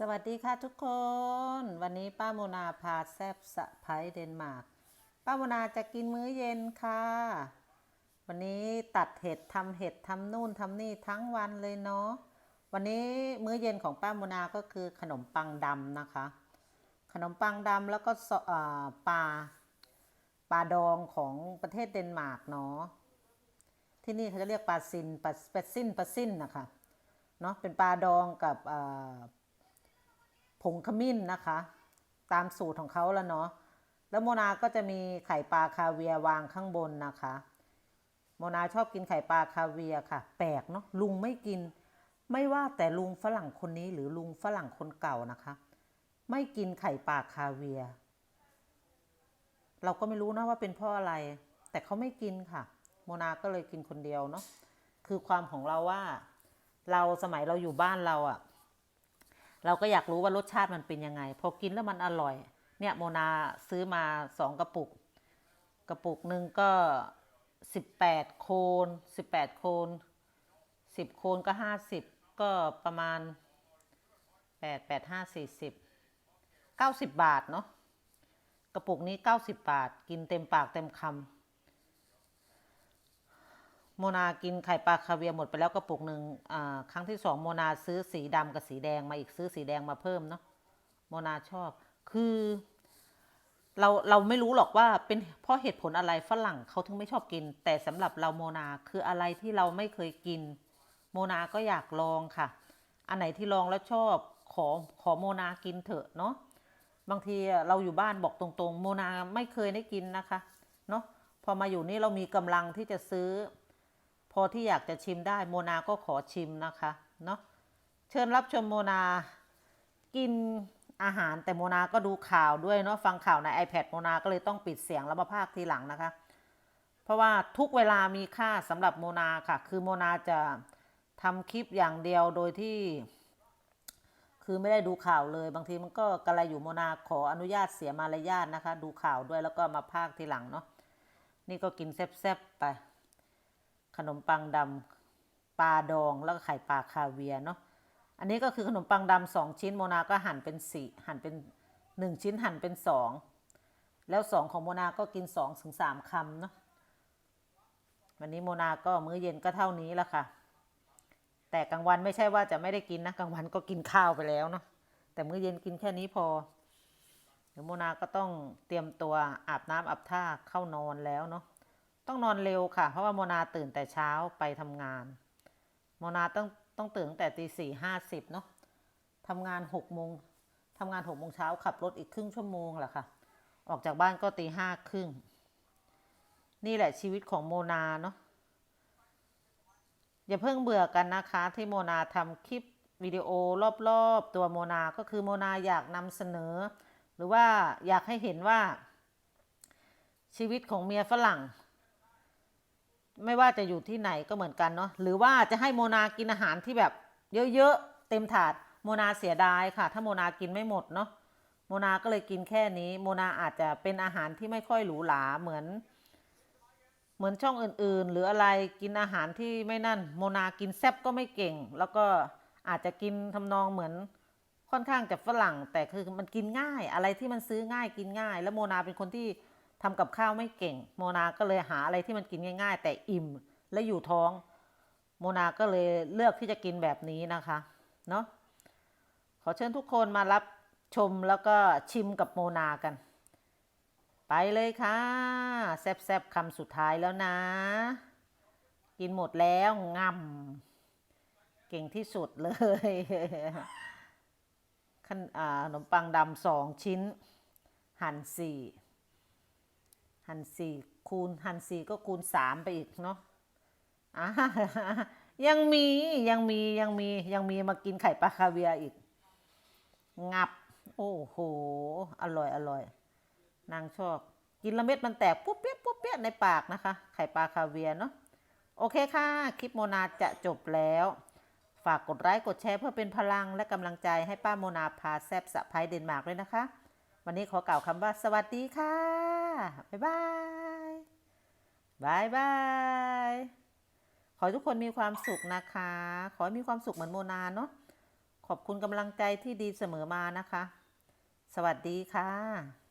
สวัสดีค่ะทุกคน วันนี้ป้าโมนาพาแซบสะพายเดนมาร์กป้าโมนาจะกินมื้อเย็นค่ะ วันนี้ตัดเห็ดทำเห็ดทำนู่นทำนี่ทั้งวันเลยเนาะวันนี้มื้อเย็นของป้าโมนาก็คือขนมปังดำนะคะ ขนมปังดำแล้วก็ปลาปลาดองของประเทศเดนมาร์กเนาะที่นี่เขาจะเรียกปลาซินปลาซินปลาซินนะคะเนาะเป็นปลาดองกับ งขมิ้นนะคะ ตามสูตรของเขาแล้วเนาะแล้วโมนาก็จะมีไข่ปลาคาเวียวางข้างบนนะคะ โมนาชอบกินไข่ปลาคาเวียค่ะ แปลกเนาะลุงไม่กิน ไม่ว่าแต่ลุงฝรั่งคนนี้หรือลุงฝรั่งคนเก่านะคะ ไม่กินไข่ปลาคาเวีย เราก็ไม่รู้นะว่าเป็นเพราะอะไร แต่เขาไม่กินค่ะ โมนาก็เลยกินคนเดียวเนาะคือความของเราว่า เราสมัยเราอยู่บ้านเราอะ เราก็อยากรู้ว่ารสชาติมันเป็นยังไง พอกินแล้วมันอร่อย เนี่ยโมนาซื้อมาสองกระปุก กระปุกหนึ่งก็สิบแปดโคนสิบแปดโคนสิบโคนก็ห้าสิบก็ประมาณแปดแปดห้าสี่สิบเก้าสิบบาทเนาะกระปุกนี้เก้าสิบบาท กินเต็มปากเต็มคำ โมนากินไข่ปลาคาเวียหมดไปแล้วกระปุกหนึ่งอ่าครั้งที่สองโมนาซื้อสีดำกับสีแดงมาอีกซื้อสีแดงมาเพิ่มเนาะโมนาชอบ คือ เราเราไม่รู้หรอกว่าเป็นเพราะเหตุผลอะไรฝรั่งเขาถึงไม่ชอบกิน แต่สำหรับเราโมนาคืออะไรที่เราไม่เคยกิน โมนาก็อยากลองค่ะ อันไหนที่ลองแล้วชอบขอขอโมนากินเถอะเนาะบางทีเราอยู่บ้านบอกตรงๆ โมนาไม่เคยได้กินนะคะเนาะพอมาอยู่นี่เรามีกำลังที่จะซื้อ อที่อยากจะชิมได้โมนาก็ขอชิมนะคะเนาะเชิญรับชมโมนากินอาหารแต่โมนาก็ดูข่าวด้วยเนาะฟังข่าวใน iPad โมนาก็เลยต้องปิดเสียงแล้วมาพากทีหลังนะคะ เพราะว่าทุกเวลามีค่าสำหรับโมนาค่ะ คือโมนาจะทำคลิปอย่างเดียวโดยที่ คือไม่ได้ดูข่าวเลย บางทีมันก็กระไรอยู่โมนาขออนุญาตเสียมารยาทนะคะ ดูข่าวด้วยแล้วก็มาพากทีหลังเนาะนี่ก็กินแซ่บๆไป ขนมปังดำปลาดองแล้วก็ไข่ปลาคาเวียเนาะอันนี้ก็คือขนมปังดำสองชิ้นโมนาก็หั่นเป็นสี่หั่นเป็นหนึ่งชิ้นหั่นเป็นสองแล้วสองของโมนาก็กินสองถึงสามคำเนาะวันนี้โมนาก็มื้อเย็นก็เท่านี้ละค่ะ แต่กลางวันไม่ใช่ว่าจะไม่ได้กินนะกลางวันก็กินข้าวไปแล้วเนาะแต่มื้อเย็นกินแค่นี้พอเดี๋ยวโมนาก็ต้องเตรียมตัวอาบน้ำอาบท่าเข้านอนแล้วเนาะ ต้องนอนเร็วค่ะ เพราะว่าโมนาตื่นแต่เช้าไปทำงาน โมนาต้องต้องตื่นตั้งแต่ตีสี่ห้าสิบเนาะทำงานหกโมงทำงานหกโมงเช้าขับรถอีกครึ่งชั่วโมงแหละค่ะ ออกจากบ้านก็ตีห้าครึ่ง นี่แหละชีวิตของโมนาเนาะ อย่าเพิ่งเบื่อกันนะคะ ที่โมนาทำคลิปวิดีโอรอบๆ ตัวโมนา ก็คือโมนาอยากนำเสนอ หรือว่าอยากให้เห็นว่า ชีวิตของเมียฝรั่ง ไม่ว่าจะอยู่ที่ไหนก็เหมือนกันเนาะหรือว่าจะให้โมนากินอาหารที่แบบเยอะๆเต็มถาดโมนาเสียดายค่ะ ถ้าโมนากินไม่หมดเนาะโมนาก็เลยกินแค่นี้ โมนาอาจจะเป็นอาหารที่ไม่ค่อยหรูหราเหมือน เหมือนช่องอื่นๆ หรืออะไรกินอาหารที่ไม่นั่น โมนากินแซบก็ไม่เก่ง แล้วก็อาจจะกินทำนองเหมือนค่อนข้างจะฝรั่ง แต่คือมันกินง่ายอะไรที่มันซื้อง่ายกินง่าย แล้วโมนาเป็นคนที่ ทำกับข้าวไม่เก่ง โมนาก็เลยหาอะไรที่มันกินง่าย ๆ แต่อิ่มและอยู่ท้อง โมนาก็เลยเลือกที่จะกินแบบนี้นะคะเนาะขอเชิญทุกคนมารับชมแล้วก็ชิมกับโมนากัน ไปเลยค่ะแซบๆคำสุดท้ายแล้วนะ กินหมดแล้วงำเก่งที่สุดเลยขนอ่าขนมปังดำสองชิ้น หั่นสี่ หันสี่คูณหันสี่ก็คูณสามไปอีกเนาะอ่ายังมียังมียังมียังมีมากินไข่ปลาคาเวียอีก งับ โอ้โห อร่อยอร่อย นางชอบ กินละเม็ดมันแตกปุ๊บเปี้ยปุ๊บเปี้ยในปากนะคะ ไข่ปลาคาเวียเนาะโอเคค่ะ คลิปโมนาจะจบแล้ว ฝากกดไลค์กดแชร์เพื่อเป็นพลังและกำลังใจให้ป้าโมนาพาแซบสะพายเดนมาร์กด้วยนะคะ วันนี้ขอกล่าวคำว่าสวัสดีค่ะ บ๊ายบาย บายบาย ขอทุกคนมีความสุขนะคะ ขอให้มีความสุขเหมือนโมนาเนาะ ขอบคุณกำลังใจที่ดีเสมอมานะคะ สวัสดีค่ะ